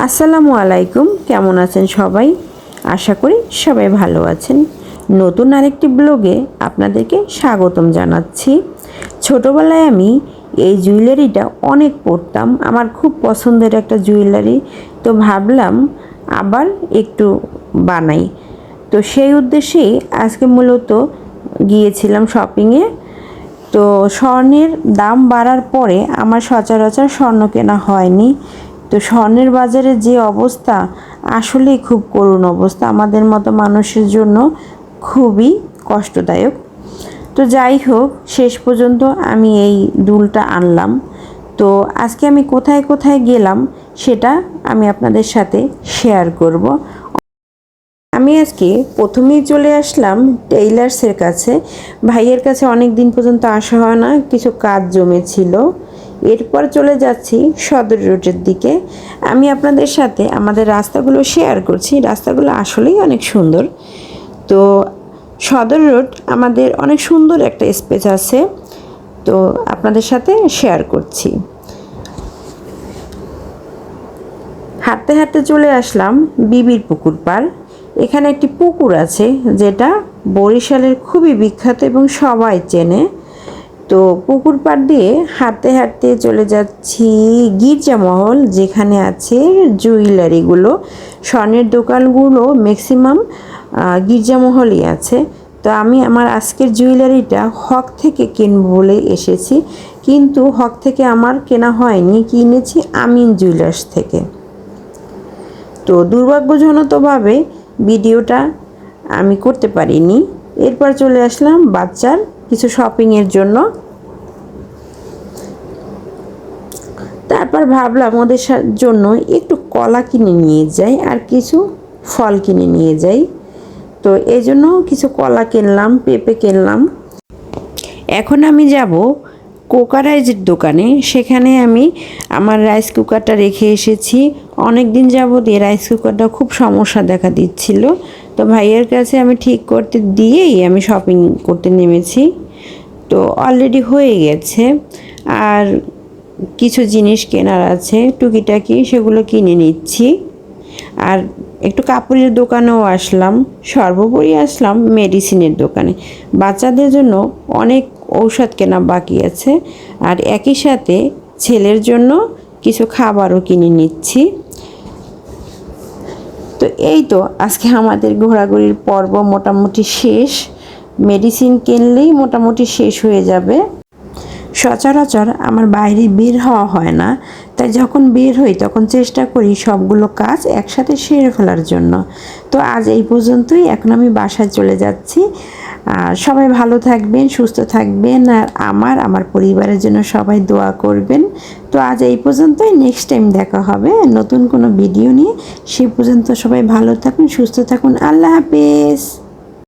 আসসালামু আলাইকুম, কেমন আছেন সবাই? আশা করি সবাই ভালো আছেন। নতুন আরেকটি ব্লগে আপনাদেরকে স্বাগতম জানাচ্ছি। ছোটোবেলায় আমি এই জুয়েলারিটা অনেক পরতাম। আমার খুব পছন্দের একটা জুয়েলারি। তো ভাবলাম আবার একটু বানাই। তো সেই উদ্দেশ্যেই আজকে মূলত গিয়েছিলাম শপিংয়ে। তো স্বর্ণের দাম বাড়ার পরে আমার সচরাচর স্বর্ণ কেনা হয়নি। তো স্বর্ণের বাজারে যে অবস্থা, আসলেই খুব করুণ অবস্থা। আমাদের মতো মানুষের জন্য খুবই কষ্টদায়ক। তো যাই হোক, শেষ পর্যন্ত আমি এই দুলটা আনলাম। তো আজকে আমি কোথায় কোথায় গেলাম, সেটা আমি আপনাদের সাথে শেয়ার করব। আমি আজকে প্রথমেই চলে আসলাম টেইলার্সের কাছে। ভাইয়ের কাছে অনেক দিন পর্যন্ত আসা হয় না, কিছু কাজ জমেছিল। এরপর চলে যাচ্ছি সদর রোডের দিকে। আমি আপনাদের সাথে আমাদের রাস্তাগুলো শেয়ার করছি। রাস্তাগুলো আসলেই অনেক সুন্দর। তো সদর রোড আমাদের অনেক সুন্দর একটা স্পেস আছে। তো আপনাদের সাথে শেয়ার করছি। হাঁটতে হাঁটতে চলে আসলাম বিবির পুকুর পাড়। এখানে একটি পুকুর আছে, যেটা বরিশালের খুবই বিখ্যাত এবং সবাই চেনে। তো পুকুর পাড় দিয়ে হাঁটতে হাঁটতে চলে যাচ্ছি গির্জামহল যেখানে আছে জুয়েলারিগুলো। স্বর্ণের দোকানগুলো ম্যাক্সিমাম গির্জামহলই আছে। তো আমি আমার আজকের জুয়েলারিটা হক থেকে কিনবো বলে এসেছি। কিন্তু হক থেকে আমার কেনা হয়নি কিনেছি আমিন জুয়েলার্স থেকে। তো দুর্ভাগ্যজনকভাবে ভিডিওটা আমি করতে পারিনি। এরপর চলে আসলাম বাচ্চার কিছু শপিংয়ের জন্য। তারপর ভাবলাম ওদের জন্য একটু কলা কিনে নিয়ে যাই আর কিছু ফল কিনে নিয়ে যাই। তো এই জন্য কিছু কলা কিনলাম, পেঁপে কিনলাম। এখন আমি যাব কোকারাইজের দোকানে। সেখানে আমি আমার রাইস কুকারটা রেখে এসেছি। অনেক দিন যাবৎ এই রাইস কুকারটা খুব সমস্যা দেখা দিচ্ছিল। তো ভাইয়ের কাছে আমি ঠিক করতে দিয়েই আমি শপিং করতে নেমেছি। তো অলরেডি হয়ে গেছে। আর কিছু জিনিস কেনার আছে, টুকিটাকি সেগুলো কিনে নিচ্ছি। আর একটু কাপড়ের দোকানেও আসলাম, সর্বোপরি আসলাম মেডিসিনের দোকানে। বাচ্চাদের জন্য অনেক ঔষধ কেনা বাকি আছে। আর একই সাথে ছেলের জন্য কিছু খাবারও কিনে নিচ্ছি। তো এই তো আজকে আমাদের ঘোরাঘুরির পর্ব মোটামুটি শেষ। মেডিসিন কিনলেই মোটামুটি শেষ হয়ে যাবে। সচরাচর আমার বাইরে বের হওয়া হয় না, তাই যখন বের হই তখন চেষ্টা করি সবগুলো কাজ একসাথে সেরে ফেলার জন্য। তো আজ এই পর্যন্তই, এখন আমি বাসায় চলে যাচ্ছি। সবাই ভালো থাকবেন, সুস্থ থাকবেন, আর আমার আমার পরিবারের জন্য সবাই দোয়া করবেন। তো আজ এই পর্যন্তই নেক্সট টাইম দেখা হবে নতুন কোনো ভিডিও নিয়ে। সে পর্যন্ত সবাই ভালো থাকুন, সুস্থ থাকুন। আল্লাহ হাফেজ।